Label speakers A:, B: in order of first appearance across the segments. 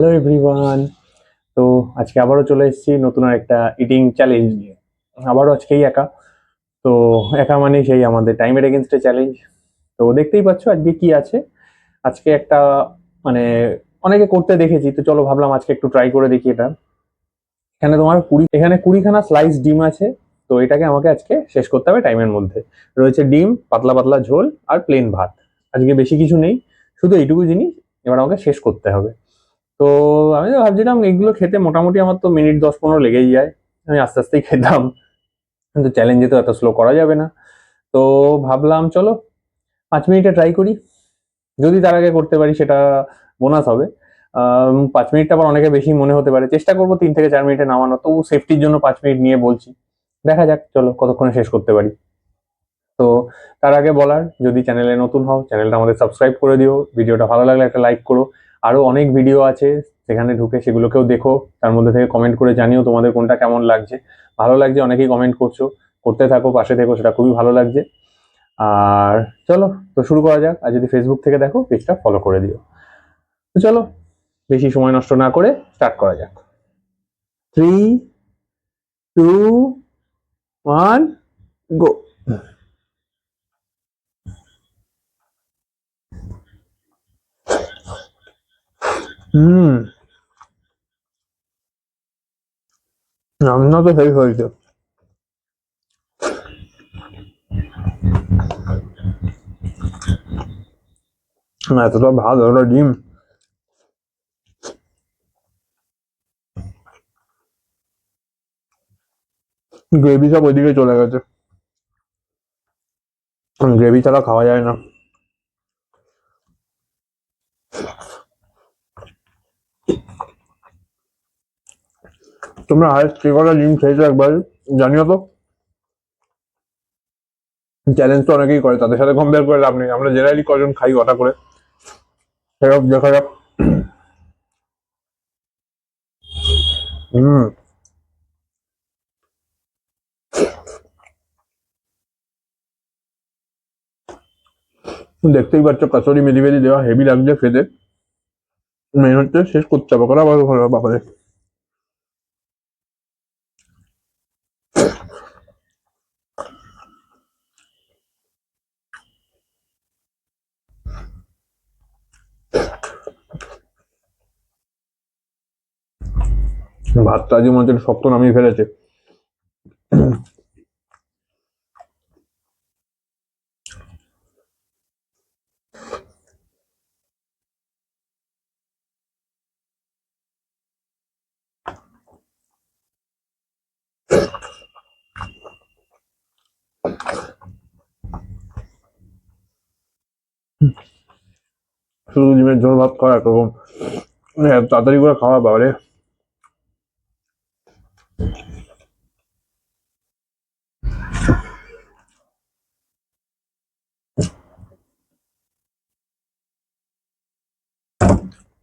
A: Hello everyone তো আজকে আবারও চলে এসেছি নতুন আর একটা ইটিং চ্যালেঞ্জ নিয়ে। আবারও আজকেই একা। তো একা মানে সেই আমাদের টাইমের এগেনস্টে চ্যালেঞ্জ তো দেখতেই পাচ্ছ আজকে কি আছে। আজকে একটা মানে অনেকে করতে দেখেছি, তো চলো ভাবলাম আজকে একটু ট্রাই করে দেখি এটা। এখানে তোমার কুড়ি, এখানে কুড়িখানা স্লাইস ডিম আছে। তো এটাকে আমাকে আজকে শেষ করতে হবে টাইমের মধ্যে। রয়েছে ডিম, পাতলা পাতলা ঝোল আর প্লেন ভাত। আজকে বেশি কিছু নেই। শুধু এইটুকু জিনিস, এবার আমাকে শেষ করতে হবে। তো আমি তো ভাবছিলাম এগুলো খেতে মোটামুটি আমার তো মিনিট দশ পনেরো লেগেই যায়। আমি আস্তে আস্তেই খেতাম। কিন্তু চ্যালেঞ্জে তো এত স্লো করা যাবে না। তো ভাবলাম, চলো পাঁচ মিনিটে ট্রাই করি। যদি তার আগে করতে পারি, সেটা বোনাস হবে। পাঁচ মিনিটটা আবার অনেকে বেশি মনে হতে পারে। চেষ্টা করব তিন থেকে চার মিনিটে নামানো তবু সেফটির জন্য পাঁচ মিনিট নিয়ে বলছি। দেখা যাক, চলো কতক্ষণে শেষ করতে পারি। তো তার আগে বলার, যদি চ্যানেলে নতুন হও চ্যানেলটা আমাদের সাবস্ক্রাইব করে দিও। ভিডিওটা ভালো লাগলে একটা লাইক করো। আরও অনেক ভিডিও আছে, সেখানে ঢুকে সেগুলোকেও দেখো, তার মধ্যে থেকে কমেন্ট করে জানিও তোমাদের কোনটা কেমন লাগছে। ভালো লাগছে অনেকেই কমেন্ট করছ, করতে থাকো, পাশে থেকো, সেটা খুবই ভালো লাগছে। আর চলো, তো শুরু করা যাক, আর যদি ফেসবুক থেকে দেখো পেজটা ফলো করে দিও। তো চলো, বেশি সময় নষ্ট না করে স্টার্ট করা যাক। Three two one go hmm. রান্না তো হেভি হয়েছে এতটা ভাত, এতটা ডিম। গ্রেভি সব ওইদিকে চলে গেছে। গ্রেভি ছাড়া খাওয়া যায় না। তোমরা হায়েস্ট কে কটা ডিম খেয়েছো একবার, জানিও তো। চ্যালেঞ্জ তো অনেকেই করে, তাদের সাথে কম্পেয়ার করে লাভ নেই। আমরা জেনারেলি কজন খাই কটা করে? সেরকম দেখা যাক। হুম। দেখতেই পাচ্ছ কাসরি মেদি মেদি দেওয়া হেভি লাগছে খেতে। মেন হচ্ছে শেষ করতে হবে। করা ভালো ভাতটা আজকে মনে হচ্ছে শক্ত নামিয়ে ফেলেছে। শুধু ডিমের ঝোল ভাত খাওয়া একরকম। এত তাড়াতাড়ি করে খাওয়া বাবারে।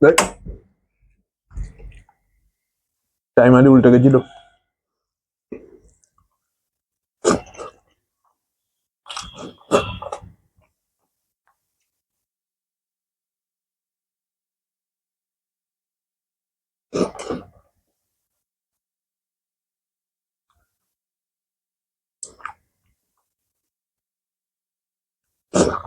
A: Baik. Time mandi ulta gaji lo. Yeah.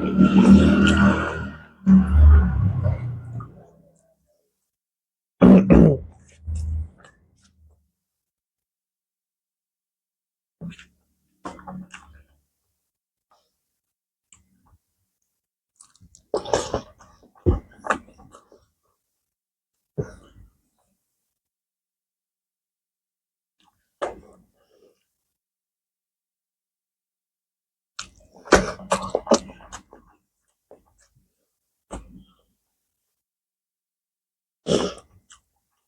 A: Thank you.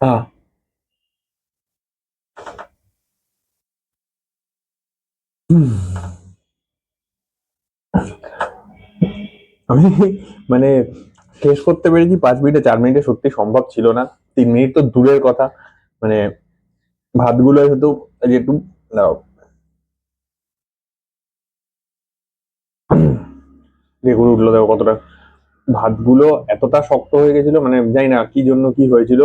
A: হ্যাঁ। আমি মানে শেষ করতে পেরেছি, পাঁচ মিনিটে, চার মিনিটে সত্যি সম্ভব ছিল না। তিন মিনিট তো দূরের কথা। মানে ভাতগুলো হয়তো একটু, দাও। দেখুন, উঠল দেখো কতটা। ভাতগুলো এতটা শক্ত হয়ে গেছিল মানে জানি না কি জন্য কি হয়েছিল।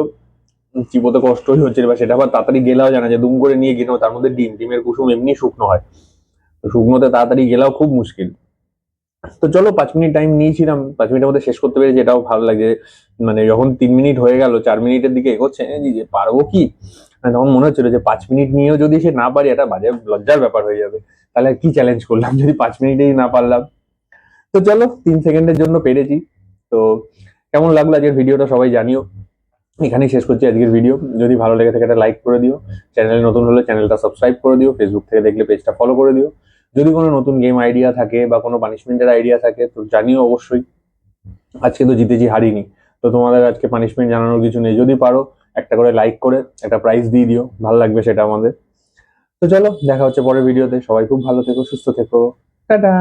A: চিবোতে কষ্টই হচ্ছে বা সেটা আবার তাড়াতাড়ি গেলাও জানা যে দুম করে নিয়ে গেলেও, তার মধ্যে ডিম, ডিমের কুসুম এমনি শুকনো হয়। তো শুকনোতে তাড়াতাড়ি গেলাও খুব মুশকিল। তো চলো পাঁচ মিনিট টাইম নিয়েছিলাম, পাঁচ মিনিটের মধ্যে শেষ করতে পেরেছি, এটাও ভালো লাগে। মানে যখন তিন মিনিট হয়ে গেল, চার মিনিটের দিকে এগোচ্ছে যে পারব কি? মানে তখন মনে হচ্ছিল যে পাঁচ মিনিট নিয়েও যদি সে না পারি এটা বাজে লজ্জার ব্যাপার হয়ে যাবে। তাহলে কি চ্যালেঞ্জ করলাম যদি পাঁচ মিনিটেই না পারলাম? তো চলো, তিন সেকেন্ডের জন্য পেরেছি। তো কেমন লাগল আজকের ভিডিওটা সবাই জানিও। এখানেই শেষ করছি আজকের ভিডিও যদি ভালো লেগে থাকে, একটা লাইক করে দিও। চ্যানেলে নতুন হলে চ্যানেলটা সাবস্ক্রাইব করে দিও। ফেসবুক থেকে দেখলে পেজটা ফলো করে দিও। যদি কোনো নতুন গেম আইডিয়া থাকে বা কোনো পানিশমেন্টের আইডিয়া থাকে, তো জানিও অবশ্যই। আজকে তো জিতেছি, হারিনি। তো তোমাদের আজকে পানিশমেন্ট জানানোর কিছু নেই। যদি পারো, একটা করে লাইক করে, একটা প্রাইজ দিয়ে দিও। ভালো লাগবে সেটা আমাদের। তো চলো, দেখা হচ্ছে পরের ভিডিওতে সবাই খুব ভালো থেকো, সুস্থ থেকো। টাটা!